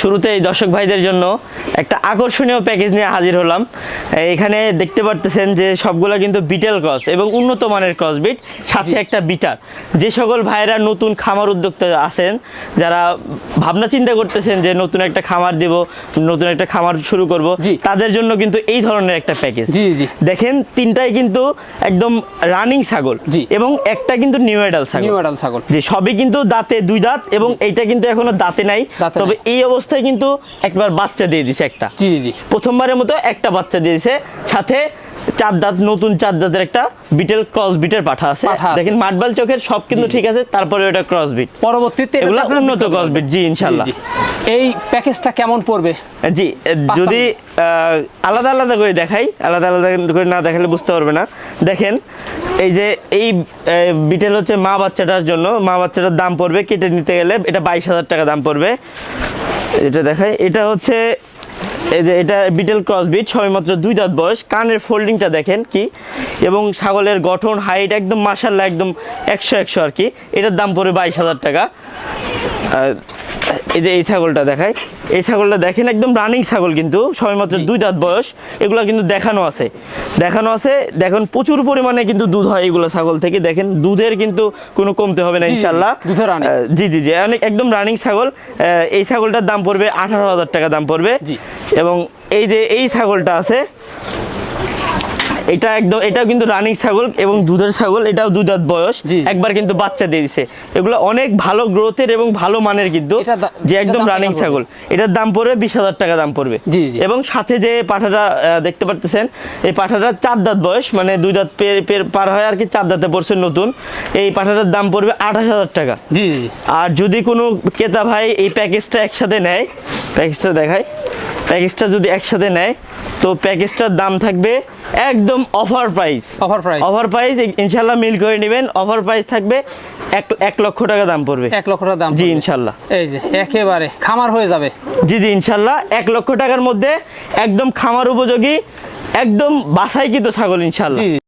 শুরুতে এই দর্শক ভাইদের জন্য একটা আকর্ষণীয় প্যাকেজ নিয়ে হাজির হলাম। এখানে দেখতে পারতেছেন যে সবগুলো কিন্তু বিটেল ক্রস এবং উন্নত মানের ক্রস বিট সাথে একটা বিটার যে সকল ভাইরা নতুন খামার উদ্যোক্তা আছেন যারা ভাবনা চিন্তা করতেছেন যে নতুন একটা খামার দিব নতুন একটা খামার শুরু করব তাদের জন্য কিন্তু এই ধরনের একটা প্যাকেজ। দেখেন তিনটাই কিন্তু একদম রানিং ছাগল। এবং একটা কিন্তু নিউ এডাল ছাগল। ছাগল। যে সবই কিন্তু দাঁতে দুই দাঁত এবং এইটা কিন্তু এখনও দাঁতে নাই। তবে। এই অবস্থায় কিন্তু একবার বাচ্চা দিয়ে দিছে একটা। জি জি প্রথমবারের মতো একটা বাচ্চা দিয়ে দিছে সাথে চার দাঁত নতুন চার দাঁতের একটা বিটেল ক্রস বিটের পাঠা আছে। দেখেন মাটবাল চোখের সব কিন্তু ঠিক আছে তারপরে ওটা ক্রস বিট পরবর্তীতে এগুলো উন্নত ক্রস বিট জি ইনশাল্লাহ। এই প্যাকেজটা কেমন পড়বে? জি যদি আলাদা আলাদা করে দেখাই আলাদা আলাদা করে না দেখালে বুঝতে পারবে না। দেখেন এই যে এই বিটেল হচ্ছে মা বাচ্চাটার জন্য মা বাচ্চাটার দাম পড়বে কেটে নিতে গেলে এটা বাইশ হাজার টাকা দাম পড়বে। এটা দেখাই, এটা হচ্ছে, এই যে এটা বিটেল ক্রস বিট সবেমাত্র দুই দাঁত বয়স, কানের ফোল্ডিংটা দেখেন কি, এবং ছাগলের গঠন হাইট একদম মাসাল্লাহ একদম একশো একশো আর কি। এটার দাম পড়ে বাইশ হাজার টাকা। এই যে এই ছাগলটা দেখায় এই ছাগলটা দেখেন একদম রানিং ছাগল কিন্তু সবেমাত্র দুই দাঁত বয়স এগুলো কিন্তু দেখানো আছে। দেখানো আছে দেখেন প্রচুর পরিমাণে কিন্তু দুধ হয় এগুলো ছাগল থেকে। দেখেন দুধের কিন্তু কোনো কমতে হবে না ইনশাল্লাহ। জি জি জি অনেক একদম রানিং ছাগল। এই ছাগলটার দাম পড়বে আঠারো হাজার টাকা দাম পড়বে। এবং এই যে এই ছাগলটা আছে এটা একদম এটাও কিন্তু রানিং ছাগল এবং দুধের ছাগল এটাও দাঁত বয়স। একবার কিন্তু বাচ্চা দিয়ে দিছে। এগুলো অনেক ভালো গ্রোথের এবং ভালো মানের কিন্তু যে একদম রানিং ছাগল। এটার দাম পড়বে বিশ হাজার টাকা দাম পড়বে। এবং সাথে যে পাঠাটা দেখতে পারতেছেন এই পাঠাটা চার দাঁত বয়স মানে দুই দাঁত পের পের পার হয় আর কি চার দাঁতে পড়ছে নতুন। এই পাঠাটার দাম পড়বে আঠাশ হাজার টাকা। জি। আর যদি কোনো ক্রেতা ভাই এই প্যাকেজটা একসাথে নেয় প্যাকেজটা দেখায় প্যাকেজটা যদি একসাথে নেয় তো প্যাকেজটার দাম থাকবে একদম offer price offer price offer price ইনশাল্লাহ মিল করে নেবেন। অফার প্রাইস থাকবে এক এক লক্ষ টাকা দাম পড়বে। এক লক্ষ টাকা দাম জি। ইনশাল্লাহ এই যে একেবারে খামার হয়ে যাবে। জি জি ইনশাল্লাহ এক লক্ষ টাকার মধ্যে একদম খামার উপযোগী একদম বাসাইকৃত ছাগল ইনশাল্লাহ